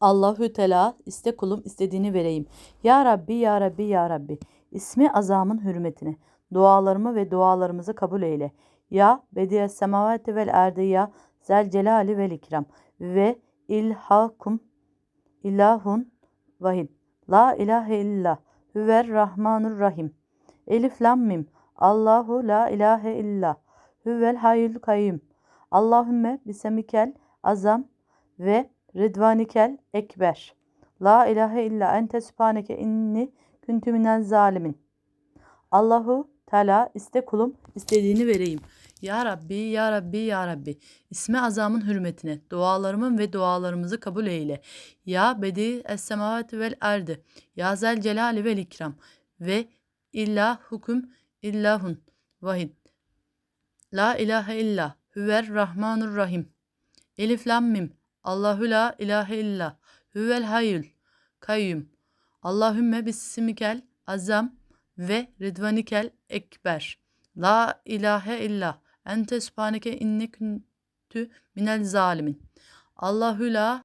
Allahü Teala iste kulum istediğini vereyim. Ya Rabbi ya Rabbi ya Rabbi. İsmi azamın hürmetine. Dualarımı ve dualarımızı kabul eyle. Ya Bediye semavati vel erdi ya zel celali vel ikram. Ve ilhakum ilahun vahid. La ilahe illallah. Hüver rahmanur rahim. Elif lam mim. Allahu la ilahe illallah. Hüvel hayyul kayyum. Allahümme bisemikel azam ve ridvanikel ekber. La ilahe illa ente sübhaneke inni küntü minel zalimin. Allahu Teala iste kulum istediğini vereyim. Ya Rabbi, Ya Rabbi, Ya Rabbi. İsmi azamın hürmetine dualarımın ve dualarımızı kabul eyle. Ya Bedi es semavati vel erdi. Ya zel celali vel ikram. Ve illa hüküm illahun vahid. La ilahe illa huver rahmanur rahim. Elif lam mim. Allahu la ilahe illa huvel hayyul kayyum. Allahümme bismikel azam ve ridvanikel ekber. La ilahe illa ente sübhaneke inni kuntu minel zalimin. Allahu la